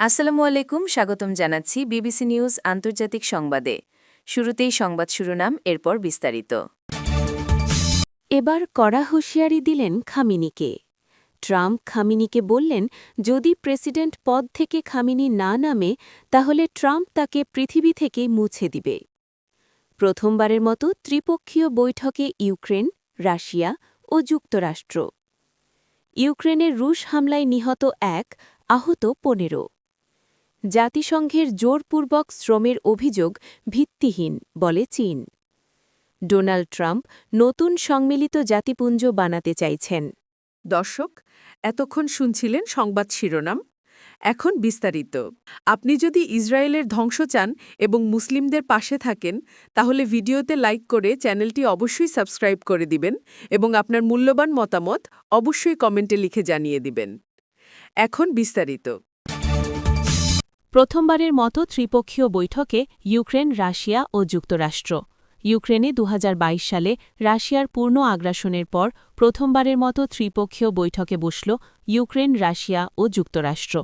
আসসালামু আলাইকুম, স্বাগতম জানাচ্ছি বিবিসি নিউজ আন্তর্জাতিক সংবাদে। শুরুতেই সংবাদ শিরোনাম, এরপর বিস্তারিত। এবার কড়া হুঁশিয়ারি দিলেন খামিনিকে। ট্রাম্প খামিনিকে বললেন, যদি প্রেসিডেন্ট পদ থেকে খামিনি না নামে, তাহলে ট্রাম্প তাকে পৃথিবী থেকে মুছে দিবে। প্রথমবারের মতো ত্রিপক্ষীয় বৈঠকে ইউক্রেন, রাশিয়া ও যুক্তরাষ্ট্র। ইউক্রেনের রুশ হামলায় নিহত এক, আহত পনেরো। জাতিসংঘের জোরপূর্বক শ্রমের অভিযোগ ভিত্তিহীন, বলে চীন। ডোনাল্ড ট্রাম্প নতুন সম্মিলিত জাতিপুঞ্জ বানাতে চাইছেন। দর্শক, এতক্ষণ শুনছিলেন সংবাদ শিরোনাম। এখন বিস্তারিত। আপনি যদি ইসরায়েলের ধ্বংস চান এবং মুসলিমদের পাশে থাকেন, তাহলে ভিডিওতে লাইক করে চ্যানেলটি অবশ্যই সাবস্ক্রাইব করে দিবেন এবং আপনার মূল্যবান মতামত অবশ্যই কমেন্টে লিখে জানিয়ে দিবেন। এখন বিস্তারিত। প্রথমবারের মতো ত্রিপক্ষীয় বৈঠকে ইউক্রেন, রাশিয়া ও যুক্তরাষ্ট্র। ইউক্রেনে দু হাজার বাইশ সালে রাশিয়ার পূর্ণ আগ্রাসনের পর প্রথমবারের মতো ত্রিপক্ষীয় বৈঠকে বসল ইউক্রেন, রাশিয়া ও যুক্তরাষ্ট্র।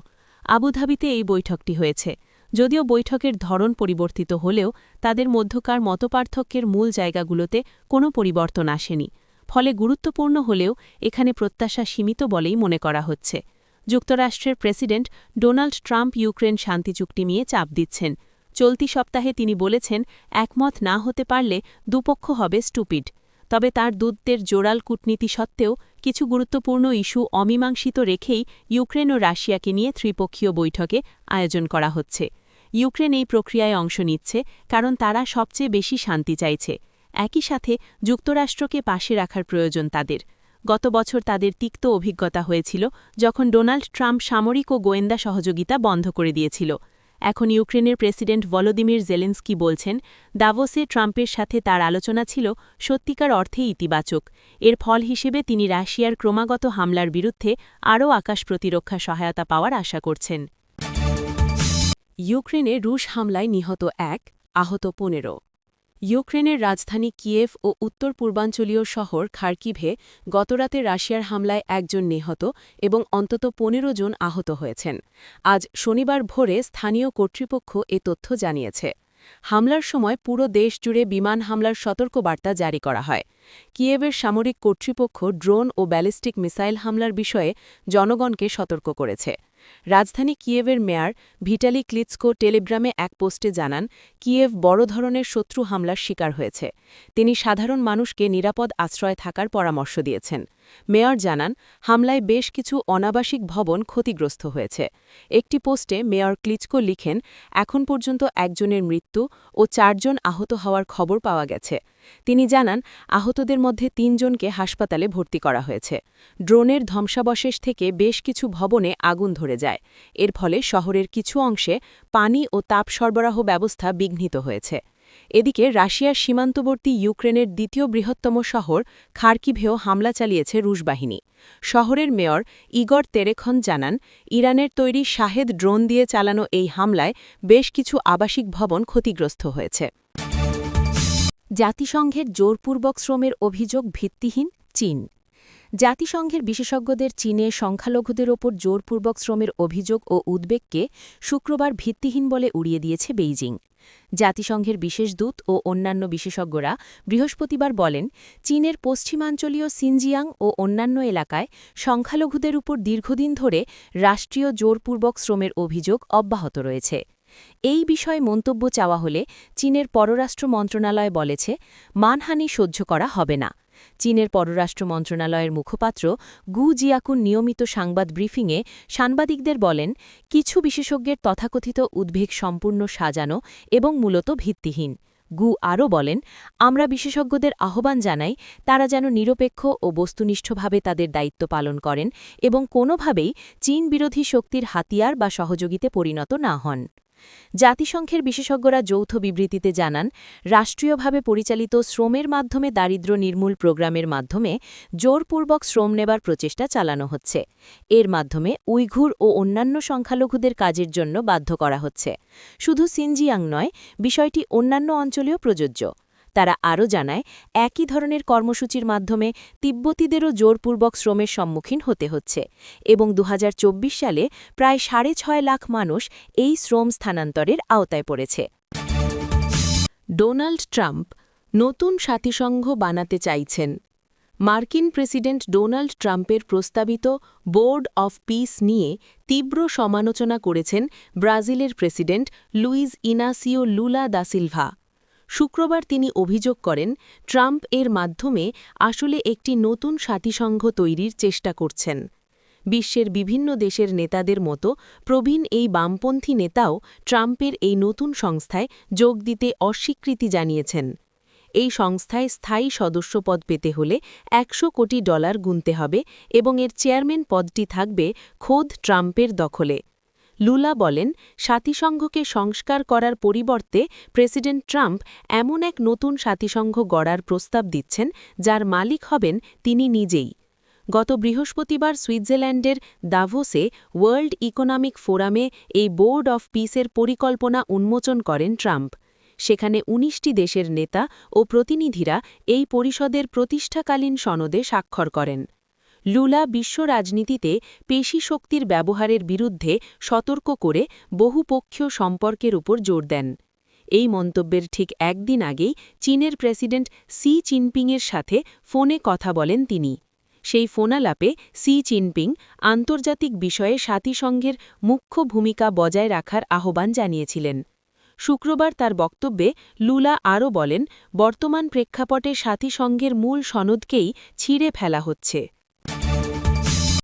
আবুধাবিতে এই বৈঠকটি হয়েছে। যদিও বৈঠকের ধরন পরিবর্তিত হলেও তাদের মধ্যকার মতপার্থক্যের মূল জায়গাগুলোতে কোনো পরিবর্তন আসেনি। ফলে গুরুত্বপূর্ণ হলেও এখানে প্রত্যাশা সীমিত বলেই মনে করা হচ্ছে। যুক্তরাষ্ট্রের প্রেসিডেন্ট ডোনাল্ড ট্রাম্প ইউক্রেন শান্তি চুক্তি নিয়ে চাপ দিচ্ছেন। চলতি সপ্তাহে তিনি বলেছেন, একমত না হতে পারলে দুপক্ষ হবে স্টুপিড। তবে তার দূতদের জোরাল কূটনীতি সত্ত্বেও কিছু গুরুত্বপূর্ণ ইস্যু অমীমাংসিত রেখেই ইউক্রেন ও রাশিয়াকে নিয়ে ত্রিপক্ষীয় বৈঠকে আয়োজন করা হচ্ছে। ইউক্রেন এই প্রক্রিয়ায় অংশ নিচ্ছে, কারণ তারা সবচেয়ে বেশি শান্তি চাইছে। একই সাথে যুক্তরাষ্ট্রকে পাশে রাখার প্রয়োজন তাদের। গত বছর তাদের তিক্ত অভিজ্ঞতা হয়েছিল যখন ডোনাল্ড ট্রাম্প সামরিক ও গোয়েন্দা সহযোগিতা বন্ধ করে দিয়েছিল। এখন ইউক্রেনের প্রেসিডেন্ট ভলোদিমির জেলেন্সকি বলছেন, দাভোসে ট্রাম্পের সাথে তার আলোচনা ছিল সত্যিকার অর্থে ইতিবাচক। এর ফল হিসেবে তিনি রাশিয়ার ক্রমাগত হামলার বিরুদ্ধে আরও আকাশ প্রতিরক্ষা সহায়তা পাওয়ার আশা করছেন। ইউক্রেনে রুশ হামলায় নিহত এক, আহত পনেরো। ইউক্রেনের রাজধানী কিয়েভ ও উত্তর পূর্বাঞ্চলীয় শহর খার্কিভে গতরাতে রাশিয়ার হামলায় একজন নিহত এবং অন্তত পনেরো জন আহত হয়েছেন। আজ শনিবার ভোরে স্থানীয় কর্তৃপক্ষ এ তথ্য জানিয়েছে। হামলার সময় পুরো দেশ জুড়ে বিমান হামলার সতর্কবার্তা জারি করা হয়। কিয়েভের সামরিক কর্তৃপক্ষ ড্রোন ও ব্যালিস্টিক মিসাইল হামলার বিষয়ে জনগণকে সতর্ক করেছে। রাজধানী কিয়েভের মেয়র ভিটালি ক্লিৎসকো টেলিগ্রামে এক পোস্টে জানান, কিয়েভ বড় ধরনের শত্রু হামলার শিকার হয়েছে। তিনি সাধারণ মানুষকে নিরাপদ আশ্রয় থাকার পরামর্শ দিয়েছেন। মেয়র জানান, হামলায় বেশ কিছু অনাবাসিক ভবন ক্ষতিগ্রস্ত হয়েছে। একটি পোস্টে মেয়র ক্লিচকো লিখেন, এখন পর্যন্ত একজনের মৃত্যু ও চারজন আহত হওয়ার খবর পাওয়া গেছে। তিনি জানান, আহতদের মধ্যে তিনজনকে হাসপাতালে ভর্তি করা হয়েছে। ড্রোনের ধ্বংসাবশেষ থেকে বেশ কিছু ভবনে আগুন ধরে যায়। এর ফলে শহরের কিছু অংশে পানি ও তাপ সরবরাহ ব্যবস্থা বিঘ্নিত হয়েছে। এদিকে রাশিয়ার সীমান্তবর্তী ইউক্রেনের দ্বিতীয় বৃহত্তম শহর খার্কিভেও হামলা চালিয়েছে রুশ বাহিনী। শহরের মেয়র ইগর তেরেখন জানান, ইরানের তৈরি শাহেদ ড্রোন দিয়ে চালানো এই হামলায় বেশ কিছু আবাসিক ভবন ক্ষতিগ্রস্ত হয়েছে। জাতিসংঘের জোরপূর্বক শ্রমের অভিযোগ ভিত্তিহীন, চীন। জাতিসংঘের বিশেষজ্ঞদের চীনে সংখ্যালঘুদের ওপর জোরপূর্বক শ্রমের অভিযোগ ও উদ্বেগকে শুক্রবার ভিত্তিহীন বলে উড়িয়ে দিয়েছে বেইজিং। জাতিসংঘের বিশেষ দূত ও অন্যান্য বিশেষজ্ঞরা বৃহস্পতিবার বলেন, চীনের পশ্চিমাঞ্চলীয় সিনজিয়াং ও অন্যান্য এলাকায় সংখ্যালঘুদের উপর দীর্ঘদিন ধরে রাষ্ট্রীয় জোরপূর্বক শ্রমের অভিযোগ অব্যাহত রয়েছে। এই বিষয়ে মন্তব্য চাওয়া হলে চীনের পররাষ্ট্র মন্ত্রণালয় বলেছে, মানহানি সহ্য করা হবে না। চীনের পররাষ্ট্র মন্ত্রণালয়ের মুখপাত্র গু জিয়াকুন নিয়মিত সাংবাদ ব্রিফিংয়ে সাংবাদিকদের বলেন, কিছু বিশেষজ্ঞের তথাকথিত উদ্বেগ সম্পূর্ণ সাজানো এবং মূলত ভিত্তিহীন। গু আরও বলেন, আমরা বিশেষজ্ঞদের আহ্বান জানাই, তারা যেন নিরপেক্ষ ও বস্তুনিষ্ঠভাবে তাদের দায়িত্ব পালন করেন এবং কোনোভাবেই চীন বিরোধী শক্তির হাতিয়ার বা সহযোগিতে পরিণত না হন। জাতিসংঘের বিশেষজ্ঞরা যৌথ বিবৃতিতে জানান, রাষ্ট্রীয়ভাবে পরিচালিত শ্রমের মাধ্যমে দারিদ্র নির্মূল প্রোগ্রামের মাধ্যমে জোরপূর্বক শ্রম নেবার প্রচেষ্টা চালানো হচ্ছে। এর মাধ্যমে উইঘুর ও অন্যান্য সংখ্যালঘুদের কাজের জন্য বাধ্য করা হচ্ছে। শুধু সিনজিয়াং নয়, বিষয়টি অন্যান্য অঞ্চলেও প্রযোজ্য। তারা আরও জানায়, একই ধরনের কর্মসূচির মাধ্যমে তিব্বতীদেরও জোরপূর্বক শ্রমের সম্মুখীন হতে হচ্ছে এবং দু হাজার চব্বিশ সালে প্রায় সাড়ে ছয় লাখ মানুষ এই শ্রম স্থানান্তরের আওতায় পড়েছে। ডোনাল্ড ট্রাম্প নতুন সাথীসংঘ বানাতে চাইছেন। মার্কিন প্রেসিডেন্ট ডোনাল্ড ট্রাম্পের প্রস্তাবিত বোর্ড অফ পিস নিয়ে তীব্র সমালোচনা করেছেন ব্রাজিলের president Luiz Inacio Lula da Silva. শুক্রবার তিনি অভিযোগ করেন, ট্রাম্প এর মাধ্যমে আসলে একটি নতুন সাথীসংঘ তৈরির চেষ্টা করছেন। বিশ্বের বিভিন্ন দেশের নেতাদের মতো প্রবীণ এই বামপন্থী নেতাও ট্রাম্পের এই নতুন সংস্থায় যোগ দিতে অস্বীকৃতি জানিয়েছেন। এই সংস্থায় স্থায়ী সদস্যপদ পেতে হলে একশো কোটি ডলার গুনতে হবে এবং এর চেয়ারম্যান পদটি থাকবে খোদ ট্রাম্পের দখলে। লুলা বলেন সাথীসংঘকে সংস্কার করার পরিবর্তে প্রেসিডেন্ট ট্রাম্প এমন এক নতুন সাথীসংঘ গড়ার প্রস্তাব দিচ্ছেন, যার মালিক হবেন তিনি নিজেই। গত বৃহস্পতিবার সুইজারল্যান্ডের দাভোসে ওয়ার্ল্ড ইকোনমিক ফোরামে এই বোর্ড অফ পিসের পরিকল্পনা উন্মোচন করেন ট্রাম্প। সেখানে ১৯টি দেশের নেতা ও প্রতিনিধিরা এই পরিষদের প্রতিষ্ঠাকালীন সনদে স্বাক্ষর করেন। লুলা বিশ্ব রাজনীতিতে পেশি শক্তির ব্যবহারের বিরুদ্ধে সতর্ক করে বহুপক্ষীয় সম্পর্কের উপর জোর দেন। এই মন্তব্যের ঠিক একদিন আগেই চীনের প্রেসিডেন্ট সি চিনপিংয়ের সাথে ফোনে কথা বলেন তিনি। সেই ফোনালাপে সি চিনপিং আন্তর্জাতিক বিষয়ে সাথীসংঘের মুখ্য ভূমিকা বজায় রাখার আহ্বান জানিয়েছিলেন। শুক্রবার তার বক্তব্যে লুলা আরও বলেন, বর্তমান প্রেক্ষাপটে সাথীসংঘের মূল সনদকেই ছিঁড়ে ফেলা হচ্ছে।